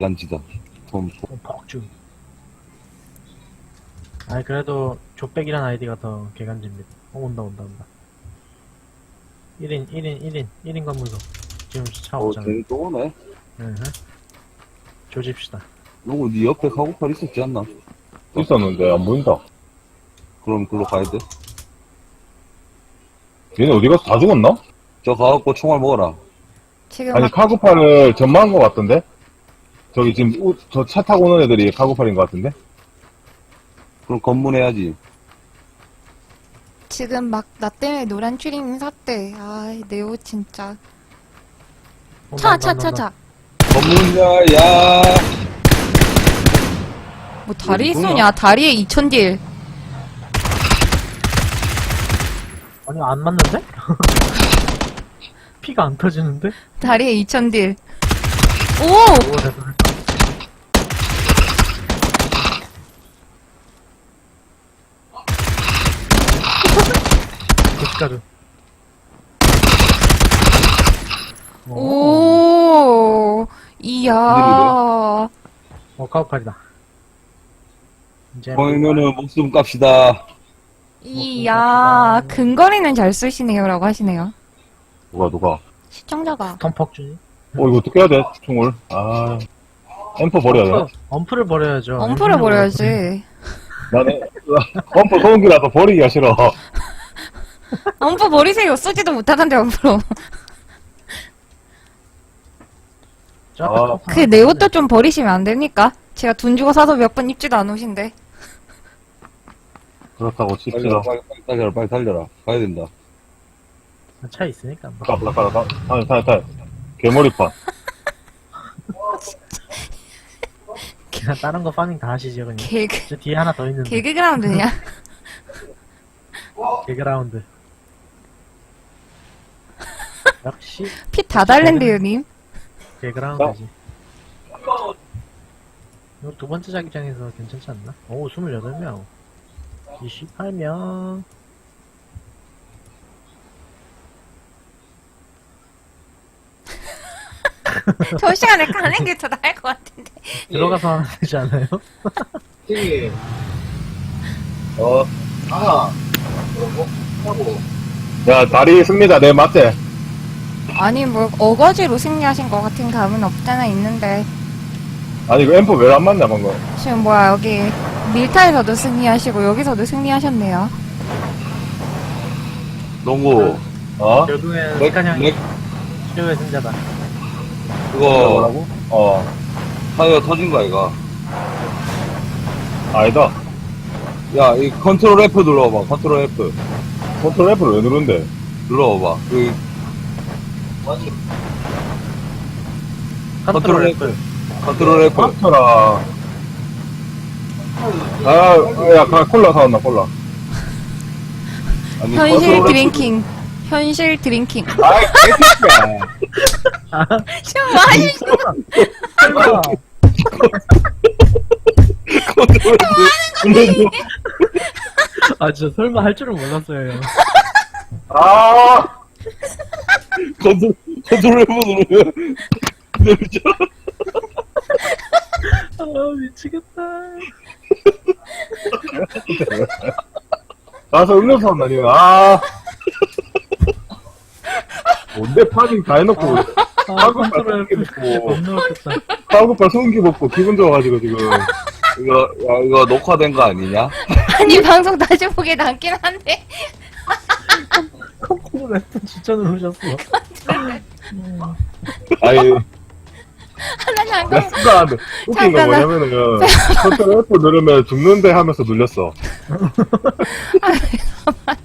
란지다. 톰, 어, 폭주. 아니 그래도 족백이란 아이디가 더 개간지입니다. 어, 온다 온다 온다. 1인 1인 1인 1인 건물로 지금 차 어, 오잖아요. 쟤또 오네. 응. 조집시다. 너구 네 옆에 카고팔 있었지 않나? 있었는데 안 보인다. 그럼 글로 가야 돼. 얘네 어디 가서 다 죽었나? 저 가갖고 총알 먹어라. 지금 아니 막 카고팔을 전마한 것 같던데? 저기 지금 저 차 타고 오는 애들이 카고팔인 것 같은데? 그럼 검문해야지. 지금 막 나 때문에 노란 추리닝 샀대. 아 네오 진짜. 온다, 차차 차. 차. 검문자, 야! 뭐 다리 누구야? 쏘냐? 다리에 2,000딜. 아니 안 맞는데? 피가 안 터지는데? 다리에 2,000딜. 오! 오 됐다 고춧가루. 오. 오! 이야. 어 카우팔이다. 이제 보이면은 목숨 깝시다. 이야. 근거리는 잘 쓰시네요라고 하시네요. 누가 누가? 시청자가. 톰폭주니. 어 이거 어떻게 해야 돼? 총을? 아 엠퍼 버려야 돼? 엄프, 엄프를 버려야죠. 엄프를 버려야지. 나는 엠퍼 소음기라서 버리기가 싫어. 엄프 버리세요. 쓰지도 못하던데 앞에 아. 그 내 옷도 좀 버리시면 안 됩니까? 제가 돈 주고 사서 몇 번 입지도 않으신데. 그렇다고 칩시다. 달려라, 빨리, 빨리 달려라, 빨리 달려라. 가야 된다. 차 있으니까. 뭐. 가, 가, 가, 가. 타요, 타요, 타요. 개머리판. 그냥 다른 거 파밍 다 하시죠 그냥. 개그, 저 뒤에 하나 더 있는데. 개그 그라운드냐? 개그라운드. 역시 피 다 달랜데요, 님. 개그라운드지. 이거 두 번째 자기장에서 괜찮지 않나? 오, 28명. 28명. 저 시간에 가는 게 더 나을 것 같은데. 들어가서 하면 되지 않아요? 어, 야, 다리 승리자, 내 맞지? 아니, 뭐, 어거지로 승리하신 것 같은 감은 없잖아, 있는데. 아니, 이거 엠퍼 왜안 맞냐, 방금? 지금 뭐야, 여기, 밀타에서도 승리하시고, 여기서도 승리하셨네요. 농구. 어? 결국엔 렉, 스카냥이 렉, 최고의 승자다. 그거, 뭐라고? 어, 타이어 터진 거 아이가? 아니다. 야, 이 컨트롤 F 눌러봐, 컨트롤 F. 컨트롤 F를 왜 누른데? 눌러봐. 그, 컨트롤 F. 컨트롤 F. 빡쳐라. 아, 야, 가, 콜라 사왔나, 콜라. 아니, 현실 컨트롤 F. 드링킹. 현실 드링킹. 아이, 개새끼야. 지금 뭐 하시는 설마, 컨트롤 F. 아, 진짜 설마 할 줄은 몰랐어요. 아! 컨트롤, 컨트롤 F 누르면, 내리잖아. 아, 미치겠다. 가서 음료수 사왔나, 니는. 아! 뭔데, 파밍 다 해놓고, 아, 한국말 컨트롤 F. 끊기고. 너무 웃겼다. 카우급발 소음기 먹고 기분 좋아가지고, 지금. 이거, 야, 이거 녹화된 거 아니냐? 아니, 방송 다시 보게 남긴 한데. 컨트롤 F 진짜 누르셨어. 아니, 하나 나 잠깐. 순간 웃긴 거 잠깐만. 뭐냐면은 컨트롤 F 누르면 죽는데 하면서 눌렸어. 맞아.